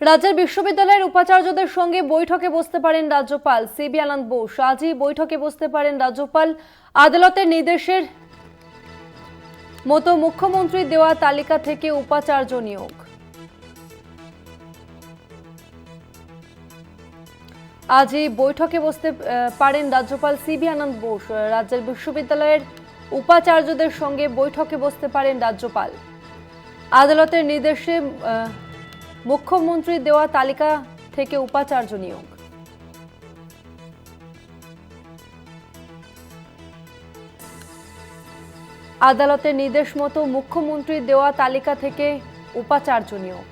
রাজ্যের বিশ্ববিদ্যালয়ের উপাচার্যদের সঙ্গে বৈঠকে বসতে পারেন রাজ্যপাল সিবি আনন্দ বোস। আজই বৈঠকে বসতে পারেন রাজ্যপাল আদালতের নির্দেশের মতো মুখ্যমন্ত্রী দেওয়া তালিকা থেকে উপাচার্য নিয়োগ। আজই বৈঠকে বসতে পারেন রাজ্যপাল সিবি আনন্দ বোস। রাজ্যের বিশ্ববিদ্যালয়ের উপাচার্যদের সঙ্গে বৈঠকে বসতে পারেন রাজ্যপাল। আদালতের নির্দেশে আহ, মুখ্যমন্ত্রী দেওয়া তালিকা থেকে উপাচার্য নিয়োগ। আদালতের নির্দেশ মতো মুখ্যমন্ত্রী দেওয়া তালিকা থেকে উপাচার্য নিয়োগ।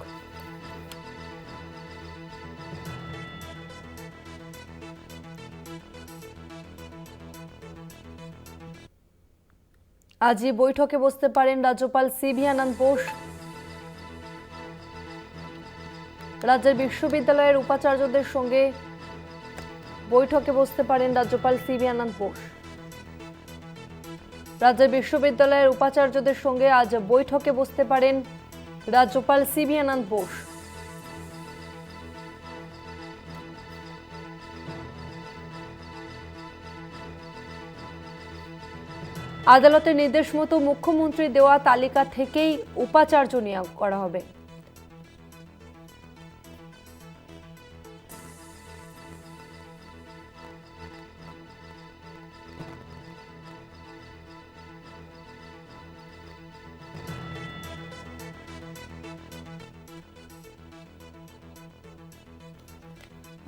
আজই বৈঠকে বসতে পারেন রাজ্যপাল সিভি আনন্দ বোস। রাজ্যের বিশ্ববিদ্যালয়ের উপাচার্যদের সঙ্গে বৈঠকে বসতে পারেন রাজ্যপাল সিভি আনন্দ বোস। রাজ্যের বিশ্ববিদ্যালয়ের উপাচার্যদের সঙ্গে আজ বৈঠকে বসতে পারেন রাজ্যপাল সিভি আনন্দ বোস। আদালতের নির্দেশ মতো মুখ্যমন্ত্রী দেওয়া তালিকা থেকেই উপাচার্য নিয়োগ করা হবে।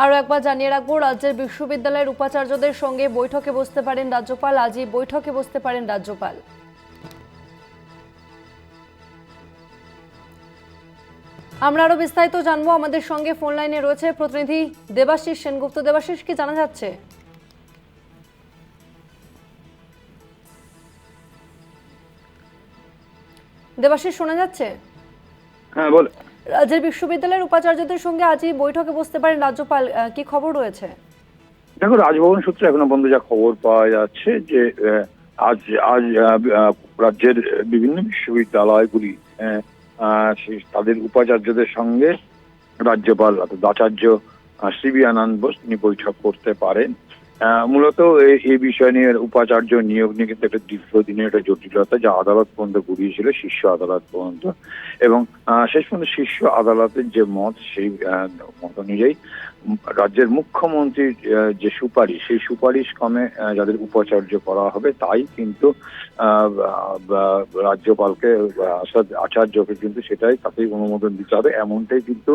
আরও একবার জানিয়ে রাখব, রাজ্যের বিশ্ববিদ্যালয়ের উপাচার্যদের সঙ্গে বৈঠকে বসতে পারেন রাজ্যপাল। আজই বৈঠকে বসতে পারেন রাজ্যপাল। আমরা আরও বিস্তারিত জানব। আমাদের সঙ্গে ফোন লাইনে রয়েছে প্রতিনিধি দেবাশিস সেনগুপ্ত। দেবাশিস, কি জানা যাচ্ছে? দেবাশিস, শোনা যাচ্ছে? হ্যাঁ বল রাজ্যের বিশ্ববিদ্যালয়ের উপাচার্যদের সঙ্গে আজই বৈঠকে বসতে পারেন রাজ্যপাল কি খবর রয়েছে? দেখো, রাজভবন সূত্রে এখনও পর্যন্ত যা খবর পাওয়া যাচ্ছে যে আজ আজ রাজ্যের বিভিন্ন বিশ্ববিদ্যালয়গুলি তাদের উপাচার্যদের সঙ্গে রাজ্যপাল অর্থাৎ আচার্য সিবি আনন্দ বোস তিনি বৈঠক করতে পারেন। মূলত এই- বিষয় নিয়ে উপাচার্য নিয়োগ নিয়ে কিন্তু একটা দীর্ঘদিনের একটা জটিলতা যা আদালত পর্যন্ত গড়িয়েছিল শীর্ষ আদালত পর্যন্ত। এবং শেষ পর্যন্ত শীর্ষ আদালতের যে মত সেই মত অনুযায়ী রাজ্যের মুখ্যমন্ত্রীর যে সুপারিশ সেই সুপারিশ আহ, যাদের উপাচার্য করা হবে তাই কিন্তু রাজ্যপালকে আচার্যকে কিন্তু সেটাই তাতেই অনুমোদন দিতে হবে। এমনটাই কিন্তু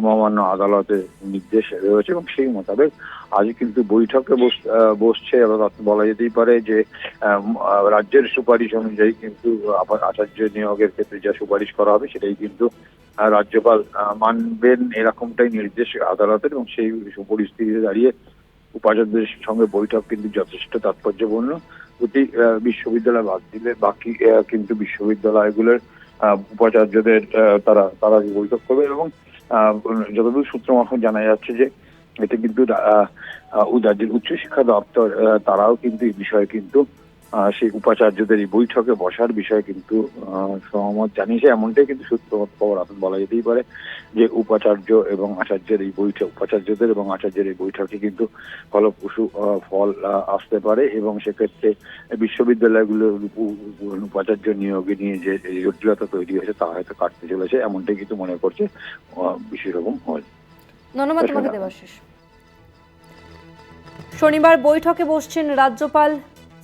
মহামান্য আদালতের নির্দেশ রয়েছে এবং সেই মোতাবেক আজ কিন্তু বৈঠকে বস- বসছে এবং বলা যেতেই পারে যে রাজ্যের সুপারিশ অনুযায়ী কিন্তু আবার আচার্য নিয়োগের ক্ষেত্রে যা সুপারিশ করা হবে সেটাই কিন্তু রাজ্যপাল মানবেন এরকমটাই নির্দেশ আদালতের এবং সেই পরিস্থিতিতে দাঁড়িয়ে উপাচার্যদের সঙ্গে বৈঠক কিন্তু যথেষ্ট তাৎপর্যপূর্ণ। প্রতি বিশ্ববিদ্যালয় বাদ দিলে বাকি কিন্তু বিশ্ববিদ্যালয়গুলোর উপাচার্যদের তারা তারা বৈঠক করবে এবং যতদূর সূত্র মারফত জানা যাচ্ছে যে এতে কিন্তু রাজ্যের উচ্চশিক্ষা দপ্তর তারাও কিন্তু এই বিষয়ে কিন্তু সেই উপাচার্যদের এই বৈঠকে বসার বিষয়ে কিন্তু সহমত জানিয়েছে। এমনটাই কিন্তু সূত্রমত খবর এখন বলা যেতেই পারে যে উপাচার্য এবং আচার্যের এই বৈঠক উপাচার্যদের এবং আচার্যের এই বৈঠকে কিন্তু ফলপ্রসূ ফল আসতে পারে এবং সেক্ষেত্রে বিশ্ববিদ্যালয়গুলোর উপ- উপ- উপাচার্য নিয়োগে নিয়ে যে জটিলতা তৈরি হয়েছে তা হয়তো কাটতে চলেছে। এমনটাই কিন্তু মনে করছে আহ, বিশেষরকম হল ধন্যবাদ তোমাকে দেবাশিস শনিবার বৈঠকে বসছেন রাজ্যপাল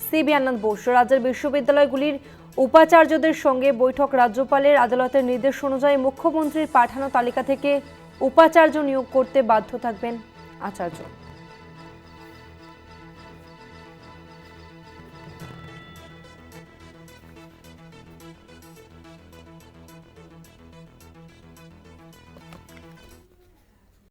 সিবি আনন্দ বোস। রাজ্যের বিশ্ববিদ্যালয়গুলির উপাচার্যদের সঙ্গে বৈঠক রাজ্যপালের আদালতের নির্দেশ অনুযায়ী মুখ্যমন্ত্রীর পাঠানো তালিকা থেকে উপাচার্য নিয়োগ করতে বাধ্য থাকবেন আচার্য।